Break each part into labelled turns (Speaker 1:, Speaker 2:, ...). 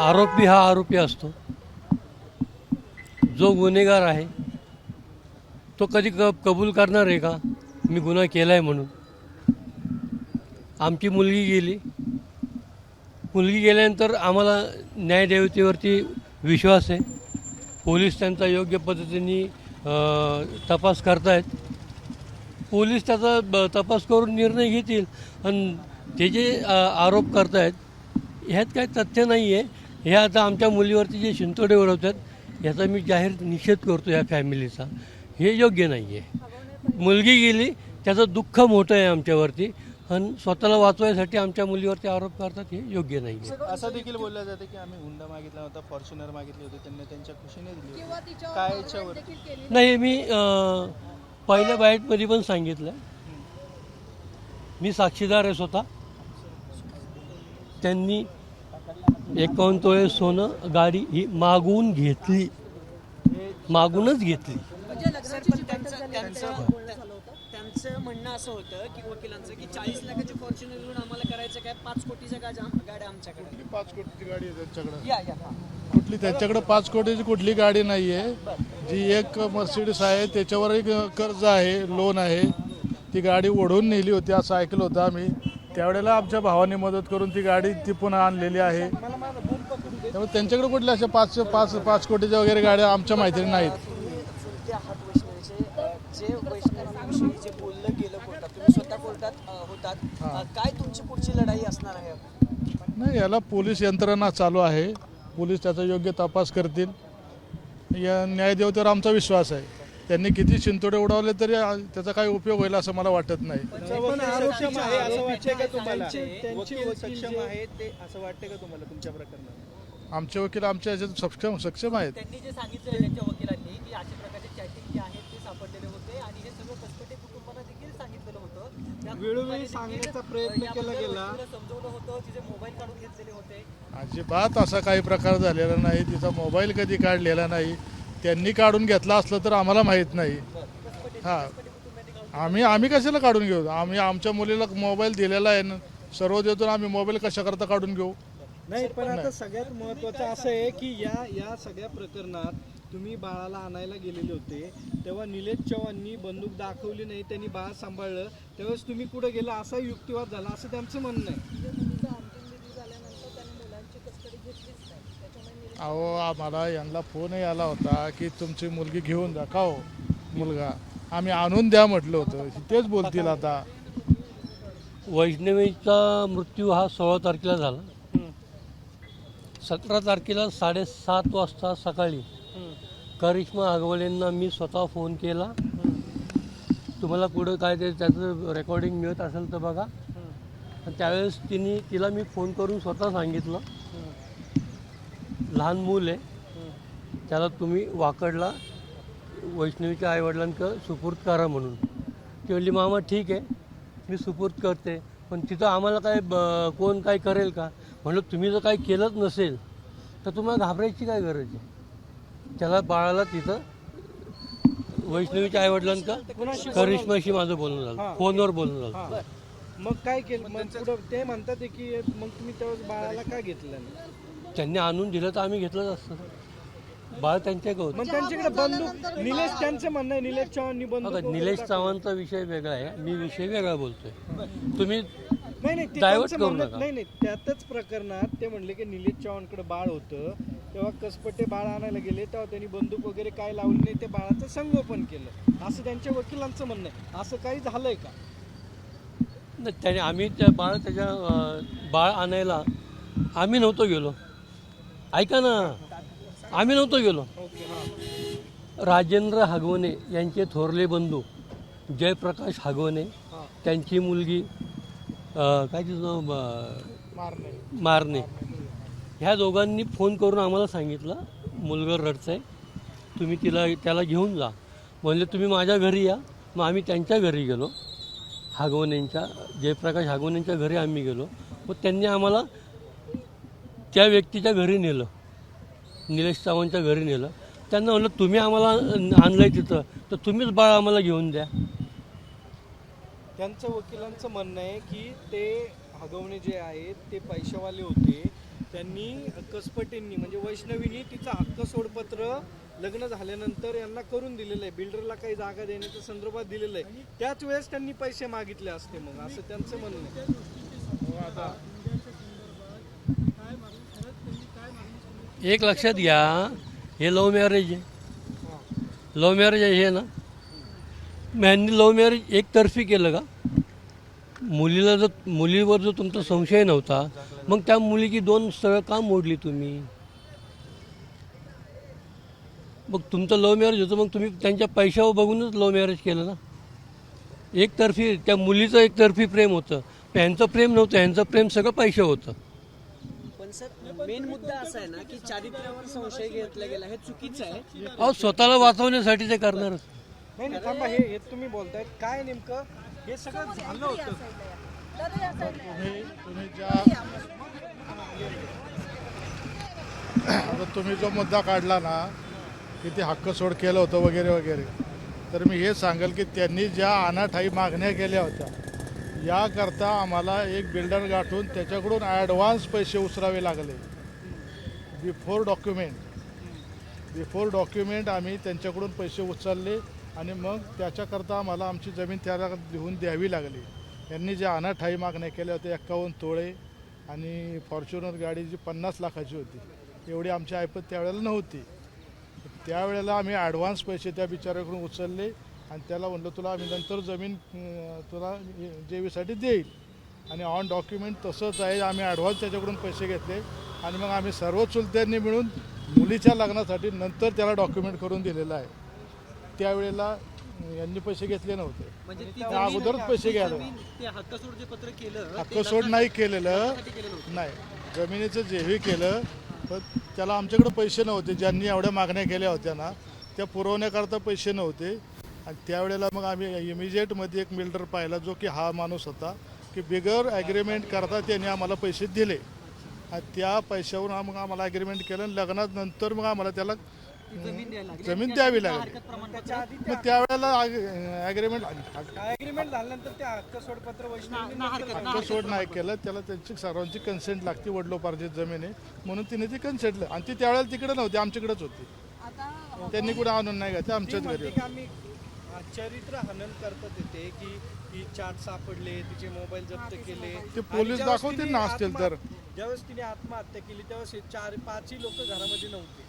Speaker 1: आरोपी हा आरोपी असतो. जो गुन्हेगार आहे तो कधी क कबूल करणार आहे का? मी गुन्हा केला आहे म्हणून. आमची मुलगी गेली. मुलगी गेल्यानंतर आम्हाला न्यायदेवतेवरती विश्वास आहे. पोलीस त्यांचा योग्य पद्धतीने तपास करतायत. पोलीस त्याचा ब- तपास करून निर्णय घेतील. आणि ते जे आरोप करतायत ह्यात काही तथ्य नाही आहे हे आता आमच्या मुलीवरती जे शिंतोडे उडवतात याचा मी जाहीर निषेध करतो या फॅमिलीचा. हे योग्य नाही आहे मुलगी गेली त्याचं दुःख मोठं आहे आमच्यावरती. आणि स्वतःला वाचवायसाठी आमच्या मुलीवरती आरोप करतात हे योग्य नाही आहे
Speaker 2: असं देखील बोललं जातं की आम्ही हुंडा मागितला होता फॉर्च्युनर मागितली होती त्यांनी त्यांच्या खुशीने दिली होती. काय याच्यावर?
Speaker 1: नाही मी अ, पहिल्या बाईटमध्ये पण सांगितलं. मी साक्षीदार आहे स्वतः. त्यांनी एकावन्न तोळे सोनं गाडी ही मागवून घेतली. मागूनच घेतली.
Speaker 3: म्हणजे
Speaker 4: त्यांचं म्हणणं असं होतं की वकिलांचं की चाळीस लाखाची फॉर्च्युनर घेऊन आम्हाला करायचं काय? पाच कोटीच्या गाड्या आमच्याकडे.
Speaker 5: पाच कोटीची गाडी आहे त्यांच्याकडे?
Speaker 4: या या हा.
Speaker 5: कुठली त्यांच्याकडे पाच कोटीची कुठली गाडी नाही आहे जी एक मर्सिडीस आहे त्याच्यावर एक कर्ज आहे लोन आहे. ती गाडी ओढून नेली होती असं ऐकलं होतं आम्ही. त्यावेळेला आमच्या भावाने मदत करून ती गाडी ती पुन्हा आणलेली आहे. त्यामुळे त्यांच्याकडे कुठल्या अशा पाच पाच पाच कोटीच्या वगैरे गाड्या आमच्या माहितीने नाहीत.
Speaker 4: ते आहात वैष्णवीचे अ, जे वैष्णवीविषयी जे बोललं गेलं कोर्टात तुम्ही स्वतः कोर्टात अ, होतात. अ, काय तुमची पुढची लढाई असणार आहे?
Speaker 5: नाही याला पोलीस यंत्रणा चालू आहे. पोलीस त्याचा योग्य तपास करतील. या न्यायदेवतेवर आमचा विश्वास आहे. त्यांनी किती शिंतोडे उडवले तरी त्याचा काही उपयोग होईल असं मला वाटत नाही.
Speaker 2: पण सक्षम आहे असं वाटतंय का तुम्हाला?
Speaker 4: त्यांचे-
Speaker 2: वकील सक्षम आहे ते असं वाटतंय का तुम्हाला तुमच्या प्रकरणात?
Speaker 5: आमचे वकील आमच्या याच्यात सक्षम सक्षम आहेत.
Speaker 4: त्यांनी जे सांगितलं त्यांच्या वकिलांनी की अशा प्रकारचे चॅटिंग जे आहेत ते सापडलेले होते आणि हे सगळं कसपटे कुटुंबाला देखील सांगितलेलं होतं. त्या
Speaker 2: वेळोवेळी
Speaker 4: कुटुंबाने देखील,
Speaker 2: सांगण्याचा प्रयत्न
Speaker 4: अ,
Speaker 2: केला
Speaker 4: याबद्दल
Speaker 2: गेला.
Speaker 4: वकिलाला समजवलं होतं तिचे मोबाईल काढून घेतलेले होते.
Speaker 5: अजिबात असा काही प्रकार झालेला नाही. तिचा मोबाईल कधी काढलेला नाही. त्यांनी काढून घेतला असलं तर आम्हाला माहीत नाही. हां. आम्ही आम्ही कशाला काढून घेऊ? आम्ही आमच्या मुलीला मोबाईल दिलेला आहे ना सर्व देतो ना आम्ही मोबाईल कशाकरता काढून घेऊ?
Speaker 2: नाही पण आता सगळ्यात महत्वाचं असं आहे की या या सगळ्या प्रकरणात तुम्ही बाळाला आणायला गेलेले होते. तेव्हा निलेश चव्हाणनी बंदूक दाखवली नाही त्यांनी बाळ सांभाळलं. त्यावेळेस तुम्ही कुठे गेला? असा युक्तिवाद झाला असं त्यांचं म्हणणं आहे
Speaker 3: म्हणजे मुलीचा अंतिम विधी झाल्यानंतर त्यांनी मुलांची कस्टडी घेतलीच नाही त्याच्यामुळे निलेश
Speaker 5: अहो आम्हाला यांना फोनही आला होता की तुमची मुलगी घेऊन जा. का हो? मुलगा. आम्ही आणून द्या म्हटलं होतं. तेच बोलतील आता.
Speaker 1: वैष्णवीचा मृत्यू हा सोळा तारखेला झाला. सतरा तारखेला साडेसात वाजता सकाळी करिश्मा आगवलेंना मी स्वतः फोन केला. तुम्हाला पुढं काय ते त्याचं रेकॉर्डिंग मिळत असेल तर बघा. त्यावेळेस तिने तिला मी फोन करून स्वतः सांगितलं. लहान मूल आहे. त्याला तुम्ही वाकडला वैष्णवीच्या आईवडिलांकडं सुपूर्द करा म्हणून. ती म्हणली मामा ठीक आहे. मी सुपूर्द करते. पण तिथं आम्हाला काय ब कोण काय करेल का? म्हणलं तुम्ही जर काही केलंच नसेल तर तुम्हाला घाबरायची काय गरज आहे? त्याला बाळाला तिथं वैष्णवीच्या आईवडिलांका करिश्माशी माझं बोलणं झालं. फोनवर बोलणं झालं.
Speaker 2: मग काय केलं? मग ते म्हणतात की मग तुम्ही त्यावेळेस बाळाला का घेतलं
Speaker 1: त्यांनी आणून दिलं तर आम्ही घेतलंच असतं. बाळ त्यांच्याकडे होतं
Speaker 2: मग त्यांच्याकडे बंदूक निलेश त्यांचं म्हणणं आहे निलेश चव्हाणनी बंदूक
Speaker 1: बघा निलेश. चव्हाणचा विषय वेगळा आहे. मी विषय वेगळा बोलतोय. तुम्ही
Speaker 2: नाही नाही ते
Speaker 1: Divert
Speaker 2: त्यांचं
Speaker 1: करू
Speaker 2: म्हणणं-
Speaker 1: नका.
Speaker 2: नाही नाही त्यातच प्रकरणात ते म्हणले की निलेश चव्हाणकडे बाळ होतं. तेव्हा कसपटे बाळ आणायला गेले तेव्हा त्यांनी बंदूक वगैरे काय लावली नाही ते बाळाचं संगोपन केलं. असं त्यांच्या वकिलांचं म्हणणं आहे. असं काही झालंय का?
Speaker 1: नाही, त्याने आम्ही त्या बाळ त्याच्या अं, बाळ आणायला आम्ही नव्हतो गेलो. ऐका ना. आम्ही नव्हतो गेलो. राजेंद्र हागवणे यांचे थोरले बंधू जयप्रकाश हागवणे त्यांची मुलगी अं, काय तिचं नाव मारणे. ह्या दोघांनी फोन करून आम्हाला सांगितलं मुलगा रडतंय तुम्ही तिला त्याला घेऊन जा. म्हणले तुम्ही माझ्या घरी या. मग आम्ही त्यांच्या घरी गेलो. हागवण्यांच्या जयप्रकाश हागवण्यांच्या घरी आम्ही गेलो. मग त्यांनी आम्हाला त्या व्यक्तीच्या घरी नेलं. निलेश चव्हाणच्या घरी नेलं. त्यांना म्हणलं तुम्ही आम्हाला आणलं आहे तिथं तर तुम्हीच बाळ आम्हाला घेऊन द्या.
Speaker 2: त्यांचं वकिलांचं म्हणणं आहे की ते हगवणे जे आहेत ते पैशावाले होते. त्यांनी कसपटेंनी म्हणजे वैष्णवीनी तिचं हक्क सोडपत्र लग्न झाल्यानंतर यांना करून दिलेलं आहे. बिल्डरला काही जागा देण्याच्या संदर्भात दिलेलं आहे. त्याच वेळेस त्यांनी पैसे मागितले असते मग असं त्यांचं म्हणणं आहे.
Speaker 1: एक लक्षात घ्या हे लव्ह मॅरेज आहे. लव्ह मॅरेज आहे हे ना. यांनी लव्ह मॅरेज एकतर्फी केलं का? मुलीला जर मुलीवर जो तुमचा संशय नव्हता मग त्या मुलीची दोन स्थळं का मोडली तुम्ही? मग तुमचं लव्ह मॅरेज होतं मग तुम्ही त्यांच्या पैशावर बघूनच लव्ह मॅरेज केलं ना. एकतर्फी त्या मुलीचं एकतर्फी प्रेम होतं. यांचं प्रेम नव्हतं यांचं प्रेम सगळं पैशावर होतं.
Speaker 4: पण सर मेन मुद्दा असा आहे ना की चारित्र्यावर संशय घेतला गेला हे चुकीचं आहे.
Speaker 1: अहो स्वतःला वाचवण्यासाठी ते करणारच
Speaker 2: नाही नाही थांबा हे हे तुम्ही बोलताय. काय नेमकं? हे सगळं झालं होतं.
Speaker 5: तुम्ही तुम्ही ज्या आता तुम्ही जो मुद्दा काढला ना की ते हक्क सोड केलं होतं वगैरे वगैरे तर मी हे सांगेल की त्यांनी ज्या अनाठाई मागण्या केल्या होत्या याकरता आम्हाला एक बिल्डर गाठून त्याच्याकडून ॲडव्हान्स पैसे उचरावे लागले. बिफोर डॉक्युमेंट बिफोर डॉक्युमेंट आम्ही त्यांच्याकडून पैसे उचलले आणि मग त्याच्याकरता आम्हाला आमची जमीन त्याला लिहून द्यावी लागली. यांनी ज्या अनाठाई मागण्या केल्या होत्या एक्कावन्न तोळे आणि फॉर्च्युनर गाडी जी पन्नास लाखाची होती एवढी आमची ऐपत त्यावेळेला नव्हती. त्यावेळेला आम्ही ॲडव्हान्स पैसे त्या बिचाऱ्याकडून उचलले आणि त्याला म्हणलं तुला आम्ही नंतर जमीन तुला जेवीसाठी देईल. आणि ऑन डॉक्युमेंट तसंच आहे. आम्ही ॲडव्हान्स त्याच्याकडून पैसे घेतले. आणि मग आम्ही सर्व चुलत्यांनी मिळून मुलीच्या लग्नासाठी नंतर त्याला डॉक्युमेंट करून दिलेलं आहे. त्यावेळेला यांनी पैसे घेतले नव्हते.
Speaker 4: म्हणजे
Speaker 5: अगोदरच पैसे घ्यायला
Speaker 4: हक्कसोड जे पत्र केलं
Speaker 5: हक्क सोड नाही केलेलं. नाही. जमिनीचं जेही केलं पण त्याला आमच्याकडे पैसे नव्हते. ज्यांनी एवढ्या मागण्या केल्या होत्या ना त्या पुरवण्याकरता पैसे नव्हते. आणि त्यावेळेला मग आम्ही इमिजिएटमध्ये एक बिल्डर पाहिला जो की हा माणूस होता की बिगर ॲग्रीमेंट करता त्याने आम्हाला पैसे दिले. आणि त्या पैशावरून मग आम्हाला ॲग्रीमेंट केलं आणि लग्नात नंतर मग आम्हाला त्याला जमीन द्यावी लागली. मग त्यावेळेला ॲग्रीमेंट
Speaker 2: अग्रीमेंट झाल्यानंतर ते हक्क सोडपत्र वैष्णवीने
Speaker 5: हक्क सोड नाही केलं? त्याला त्यांची सर्वांची कन्सेंट लागते वडलोपार्जित जमीन. आहे म्हणून तिने ती कन्सेंट आणि ती त्यावेळेला तिकडे नव्हती आमच्याकडेच होती.
Speaker 3: आता
Speaker 5: त्यांनी कुठे आणून नाही घातली आमच्याच घरी
Speaker 2: चरित्र हनन करतात येते की ही चाट सापडले तिचे मोबाईल जप्त केले.
Speaker 5: ते पोलीस दाखवतील ना असतील तर.
Speaker 2: आत्मा- ज्यावेळेस तिने आत्महत्या केली त्यावेळेस हे चार पाचही लोक घरामध्ये नव्हते.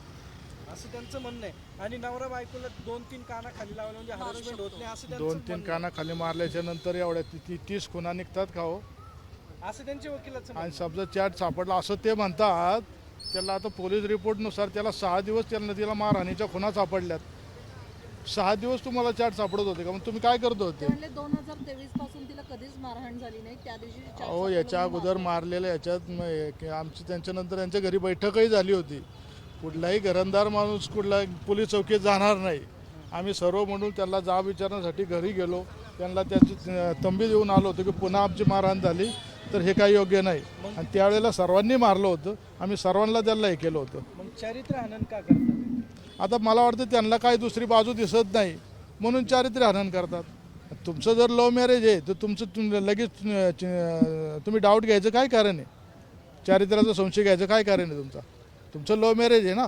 Speaker 2: असं त्यांचं म्हणणं आहे. आणि नवरा बायकोला दोन तीन काना खाली लावलं म्हणजे हॅरेसमेंट होत नाही असं त्यांचं
Speaker 5: दोन तीन
Speaker 2: म्हणणं
Speaker 5: काना खाली मारल्याच्या नंतर एवढ्या ती- ती तीस खुना निघतात का हो.
Speaker 2: असं त्यांच्या वकिलाचं म्हणणं
Speaker 5: आणि समजा चॅट सापडला असं ते म्हणतात त्याला आता पोलीस रिपोर्टनुसार त्याला सहा दिवस त्यांना तिला मारहाणीच्या खुना सापडल्यात. सहा दिवस तुम्हाला चॅट सापडत होते का? मग तुम्ही काय करत होते?
Speaker 3: दोन हजार तेवीसपासून तिला कधीच मारहाण झाली नाही. त्या दिवशी
Speaker 5: अहो याच्या अगोदर मारलेल्या याच्यात म- आमची त्यांच्यानंतर यांच्या घरी बैठकही झाली होती. कुठलाही घरंदार माणूस कुठला पोलीस चौकीत जाणार नाही. आम्ही सर्व म्हणून त्यांना जाब विचारण्यासाठी घरी गेलो. त्यांना त्याची अं, तंबी देऊन आलो होतो की पुन्हा आमची मारहाण झाली तर हे काही योग्य नाही. आणि त्यावेळेला सर्वांनी मारलं होतं. आम्ही सर्वांना त्याला हे केलं होतं.
Speaker 2: मग चरित्र हनन का करतात
Speaker 5: आता मला वाटतं त्यांना काही दुसरी बाजू दिसत नाही म्हणून चारित्र्य हनन करतात. तुमचं जर लव्ह मॅरेज आहे तर तुमचं तुम लगेच तुम्ही डाऊट घ्यायचं काय कारण आहे? चारित्र्याचा संशय घ्यायचं काय कारण आहे तुमचा? तुमचं लव्ह मॅरेज आहे ना?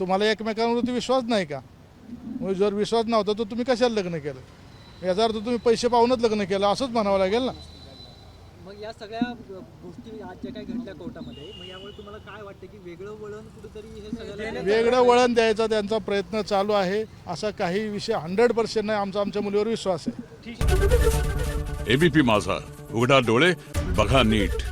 Speaker 5: तुम्हाला एकमेकांवरती विश्वास नाही का? मग जर विश्वास नव्हता तर तुम्ही कशाला लग्न केलं? याचा अर्थ तुम्ही पैसे पाहूनच लग्न केलं असंच म्हणावं लागेल ना?
Speaker 4: मग या सगळ्या गोष्टी आज ज्या काही घडल्या कोर्टामध्ये? मग यामुळे तुम्हाला काय वाटतं की वेगळं वळण कुठेतरी हे सगळ्याला
Speaker 5: वेगळं वळण द्यायचा त्यांचा प्रयत्न चालू आहे. असा काही विषय हंड्रेड पर्सेंट नाही आमचा आमच्या मुलीवर विश्वास आहे.
Speaker 6: एबीपी माझा. उघडा डोळे बघा नीट.